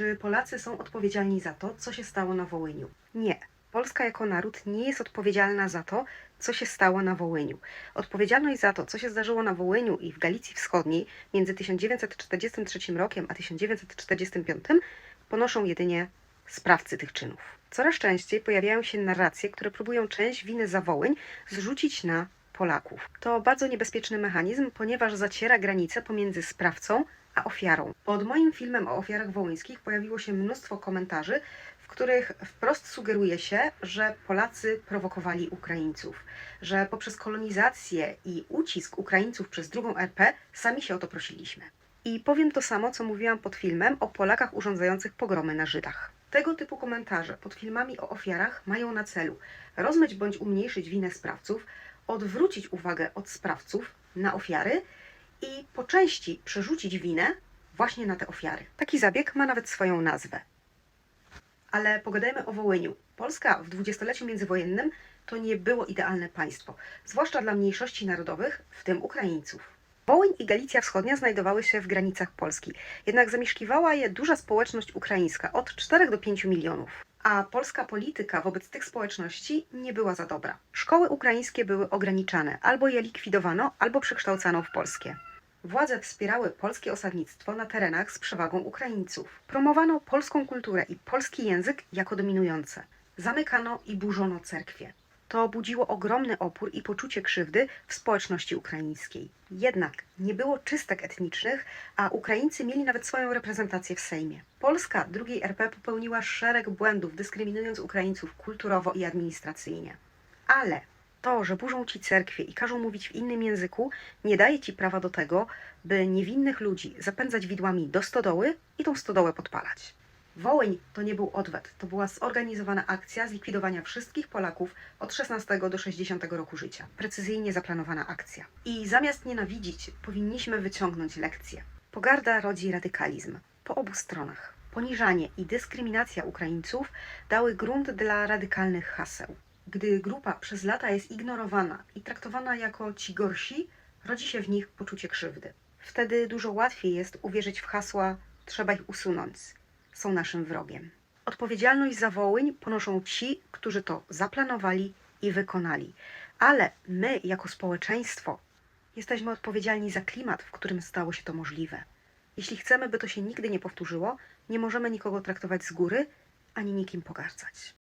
Czy Polacy są odpowiedzialni za to, co się stało na Wołyniu? Nie. Polska jako naród nie jest odpowiedzialna za to, co się stało na Wołyniu. Odpowiedzialność za to, co się zdarzyło na Wołyniu i w Galicji Wschodniej między 1943 rokiem a 1945 ponoszą jedynie sprawcy tych czynów. Coraz częściej pojawiają się narracje, które próbują część winy za Wołyń zrzucić na Polaków. To bardzo niebezpieczny mechanizm, ponieważ zaciera granicę pomiędzy sprawcą a ofiarą. Pod moim filmem o ofiarach wołyńskich pojawiło się mnóstwo komentarzy, w których wprost sugeruje się, że Polacy prowokowali Ukraińców, że poprzez kolonizację i ucisk Ukraińców przez drugą RP sami się o to prosiliśmy. I powiem to samo, co mówiłam pod filmem o Polakach urządzających pogromy na Żydach. Tego typu komentarze pod filmami o ofiarach mają na celu rozmyć bądź umniejszyć winę sprawców, odwrócić uwagę od sprawców na ofiary i po części przerzucić winę właśnie na te ofiary. Taki zabieg ma nawet swoją nazwę. Ale pogadajmy o Wołyniu. Polska w dwudziestoleciu międzywojennym to nie było idealne państwo, zwłaszcza dla mniejszości narodowych, w tym Ukraińców. Wołyń i Galicja Wschodnia znajdowały się w granicach Polski, jednak zamieszkiwała je duża społeczność ukraińska od 4 do 5 milionów. A polska polityka wobec tych społeczności nie była za dobra. Szkoły ukraińskie były ograniczane, albo je likwidowano, albo przekształcano w polskie. Władze wspierały polskie osadnictwo na terenach z przewagą Ukraińców. Promowano polską kulturę i polski język jako dominujące. Zamykano i burzono cerkwie. To budziło ogromny opór i poczucie krzywdy w społeczności ukraińskiej. Jednak nie było czystek etnicznych, a Ukraińcy mieli nawet swoją reprezentację w Sejmie. Polska drugiej RP popełniła szereg błędów, dyskryminując Ukraińców kulturowo i administracyjnie. Ale to, że burzą ci cerkwie i każą mówić w innym języku, nie daje ci prawa do tego, by niewinnych ludzi zapędzać widłami do stodoły i tą stodołę podpalać. Wołyń to nie był odwet, to była zorganizowana akcja zlikwidowania wszystkich Polaków od 16 do 60 roku życia. Precyzyjnie zaplanowana akcja. I zamiast nienawidzić, powinniśmy wyciągnąć lekcję. Pogarda rodzi radykalizm po obu stronach. Poniżanie i dyskryminacja Ukraińców dały grunt dla radykalnych haseł. Gdy grupa przez lata jest ignorowana i traktowana jako ci gorsi, rodzi się w nich poczucie krzywdy. Wtedy dużo łatwiej jest uwierzyć w hasła trzeba ich usunąć, są naszym wrogiem. Odpowiedzialność za Wołyń ponoszą ci, którzy to zaplanowali i wykonali. Ale my, jako społeczeństwo, jesteśmy odpowiedzialni za klimat, w którym stało się to możliwe. Jeśli chcemy, by to się nigdy nie powtórzyło, nie możemy nikogo traktować z góry ani nikim pogardzać.